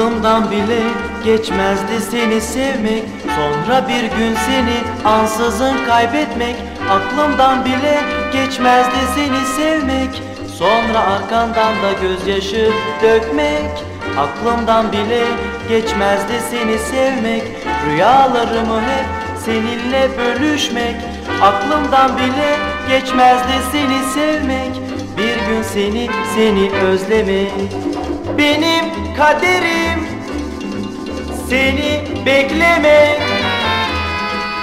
Aklımdan bile geçmezdi seni sevmek. Sonra bir gün seni ansızın kaybetmek. Aklımdan bile geçmezdi seni sevmek. Sonra arkandan da gözyaşı dökmek. Aklımdan bile geçmezdi seni sevmek. Rüyalarımı hep seninle bölüşmek. Aklımdan bile geçmezdi seni sevmek. Bir gün seni, seni özlemek. Benim kaderim seni beklemek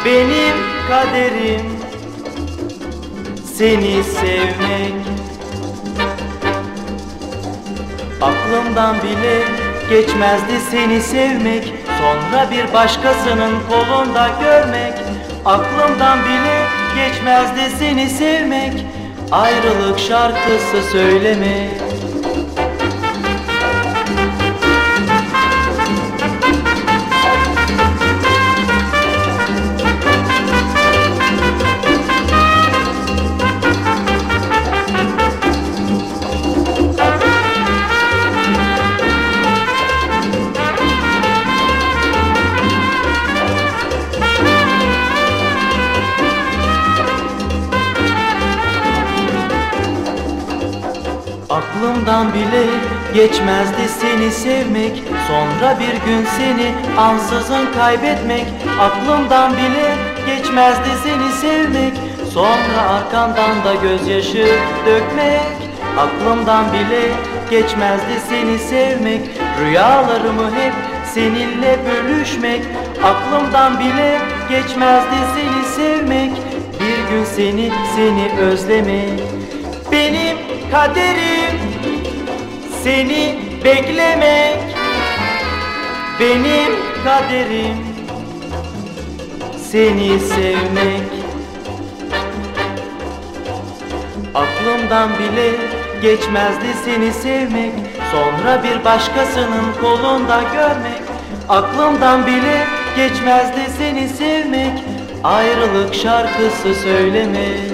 Benim kaderim seni sevmek. Aklımdan bile geçmezdi seni sevmek. Sonra bir başkasının kolunda görmek. Aklımdan bile geçmezdi seni sevmek. Ayrılık şarkısı söylemek Aklımdan bile geçmezdi seni sevmek. Sonra bir gün seni ansızın kaybetmek. Aklımdan bile geçmezdi seni sevmek. Sonra arkandan da gözyaşı dökmek. Aklımdan bile geçmezdi seni sevmek. Rüyalarımı hep seninle bölüşmek. Aklımdan bile geçmezdi seni sevmek. Bir gün seni, seni özlemek. Benim kaderim seni beklemek Benim kaderim. Seni sevmek Aklımdan bile geçmezdi seni sevmek. Sonra bir başkasının kolunda görmek Aklımdan bile geçmezdi seni sevmek. Ayrılık şarkısı söylemek